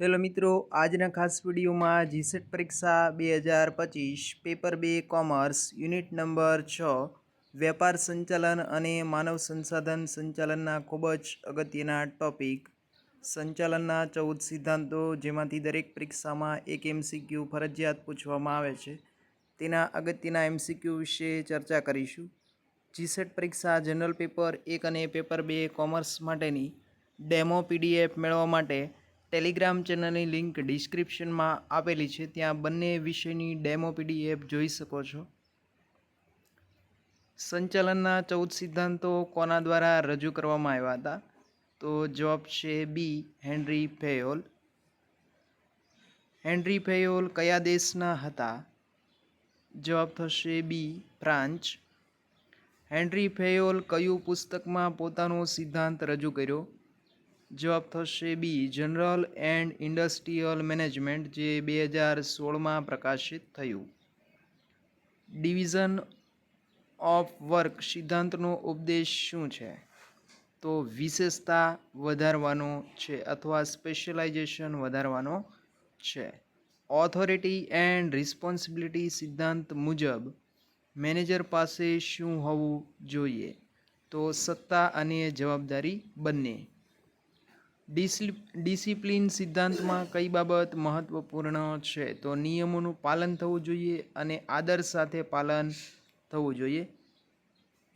Hello મિત્રો, આજના ખાસ વિડીયોમાં જીસેટ પરીક્ષા બે હજાર પચીસ, પેપર બે, કોમર્સ, યુનિટ નંબર છ, વેપાર સંચાલન અને માનવ સંસાધન સંચાલનના ખૂબ જ અગત્યના ટોપિક. સંચાલનના ચૌદ સિદ્ધાંતો, જેમાંથી દરેક પરીક્ષામાં એક એમસીક્યુ ફરજિયાત પૂછવામાં આવે છે. તેના અગત્યના એમસીક્યુ વિશે ચર્ચા કરીશું. જીસેટ પરીક્ષા જનરલ પેપર એક અને પેપર બે કોમર્સ માટેની ડેમો પીડીએફ મેળવવા માટે ટેલિગ્રામ ચેનલની લિંક ડિસ્ક્રિપ્શનમાં આપેલી છે. ત્યાં બંને વિષયની ડેમો પીડીએફ જોઈ શકો છો. સંચાલનના ચૌદ સિદ્ધાંતો કોના દ્વારા રજૂ કરવામાં આવ્યા હતા? તો જવાબ છે બી, હેનરી ફેયોલ. હેનરી ફેયોલ કયા દેશના હતા? જવાબ થશે બી ફ્રાન્ચ હેનરી ફેયોલ કયું પુસ્તકમાં પોતાનો સિદ્ધાંત રજૂ કર્યો? જવાબ થશે B, general and industrial management, જે બે હજાર સોળમાં પ્રકાશિત થયું. ડિવિઝન ઓફ વર્ક સિદ્ધાંતનો ઉપદેશ શું છે? તો વિશેષતા વધારવાનો છે અથવા સ્પેશિયલાઇઝેશન વધારવાનો છે. ઓથોરિટી એન્ડ રિસ્પોન્સિબિલિટી સિદ્ધાંત મુજબ મેનેજર પાસે શું હોવું જોઈએ? તો સત્તા અને જવાબદારી બંને. ડિસિપ્લિન સિદ્ધાંતમાં કઈ બાબત મહત્વપૂર્ણ છે? તો નિયમોનું પાલન થવું જોઈએ અને આદર સાથે પાલન થવું જોઈએ.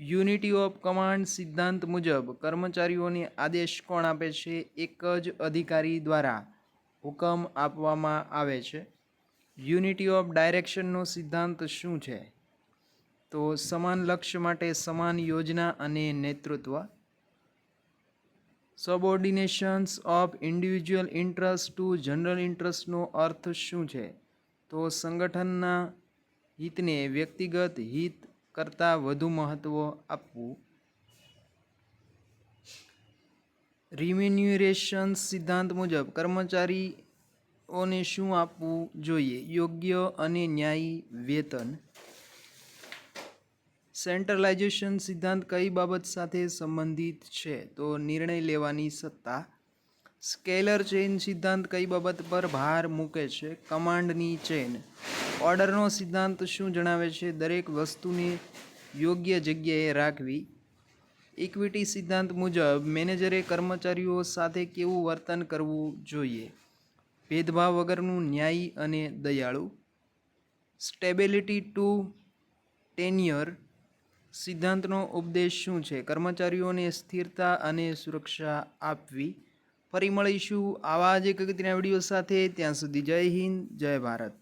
યુનિટી ઓફ કમાન્ડ સિદ્ધાંત મુજબ કર્મચારીઓને આદેશ કોણ આપે છે? એક જ અધિકારી દ્વારા હુકમ આપવામાં આવે છે. યુનિટી ઓફ ડાયરેક્શનનો સિદ્ધાંત શું છે? તો સમાન લક્ષ્ય માટે સમાન યોજના અને નેતૃત્વ. Subordinations of individual interest to general ઇન્ટરેસ્ટનો અર્થ શું છે? તો સંગઠનના હિતને વ્યક્તિગત હિત કરતાં વધુ મહત્ત્વ આપવું. રિમ્યુનરેશન સિદ્ધાંત મુજબ કર્મચારીઓને શું આપવું જોઈએ? યોગ્ય અને ન્યાયી વેતન. સેન્ટ્રલાઇઝેશન સિદ્ધાંત કઈ બાબત સાથે સંબંધિત છે? તો નિર્ણય લેવાની સત્તા. સ્કેલર ચેઇન સિદ્ધાંત કઈ બાબત પર ભાર મૂકે છે? કમાન્ડની ચેઇન. ઓર્ડરનો સિદ્ધાંત શું જણાવે છે? દરેક વસ્તુને યોગ્ય જગ્યાએ રાખવી. ઇક્વિટી સિદ્ધાંત મુજબ મેનેજરે કર્મચારીઓ સાથે કેવું વર્તન કરવું જોઈએ? ભેદભાવ વગરનું ન્યાયી અને દયાળુ. Stability to tenure. સિદ્ધાંતનો ઉપદેશ શું છે? કર્મચારીઓને સ્થિરતા અને સુરક્ષા આપવી. ફરી મળીશું આવા જ એક વીડિયો સાથે. ત્યાં સુધી જય હિન્દ, જય ભારત.